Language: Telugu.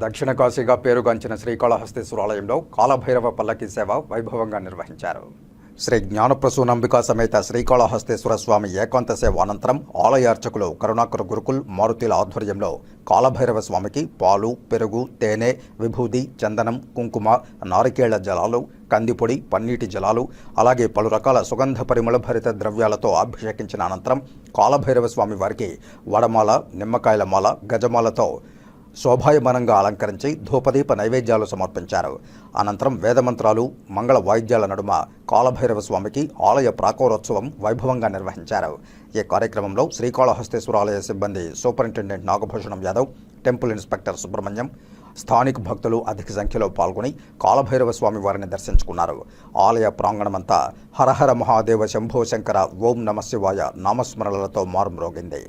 దక్షిణ కాశీగా పేరుగాంచిన శ్రీకాళహస్తేశ్వర ఆలయంలో కాలభైరవ పల్లకి సేవ వైభవంగా నిర్వహించారు. శ్రీ జ్ఞానప్రసూనంబికా సమేత శ్రీకాళహస్తేశ్వర స్వామి ఏకాంత సేవ అనంతరం ఆలయ అర్చకులు కరుణాకర గురుకుల్ మారుతీల ఆధ్వర్యంలో కాలభైరవ స్వామికి పాలు పెరుగు తేనె విభూది చందనం కుంకుమ నారికేళ్ళ జలాలు కందిపొడి పన్నీటి జలాలు అలాగే పలు రకాల సుగంధ పరిమళ భరిత ద్రవ్యాలతో అభిషేకించిన అనంతరం కాలభైరవ స్వామి వారికి వడమాల నిమ్మకాయల మాల గజమాలతో శోభాయమానంగా అలంకరించి ధూపదీప నైవేద్యాలు సమర్పించారు. అనంతరం వేదమంత్రాలు మంగళ వాయిద్యాల నడుమ కాలభైరవ స్వామికి ఆలయ ప్రాకోరోత్సవం వైభవంగా నిర్వహించారు. ఈ కార్యక్రమంలో శ్రీకాళహస్తేశ్వర ఆలయ సిబ్బంది superintendent Nagabhushanam Yadav temple inspector Subrahmanyam స్థానిక భక్తులు అధిక సంఖ్యలో పాల్గొని కాలభైరవ స్వామి వారిని దర్శించుకున్నారు. ఆలయ ప్రాంగణమంతా హరహర మహాదేవ శంభో శంకర ఓం నమశివాయ నామస్మరణలతో మారుమ్రోగింది.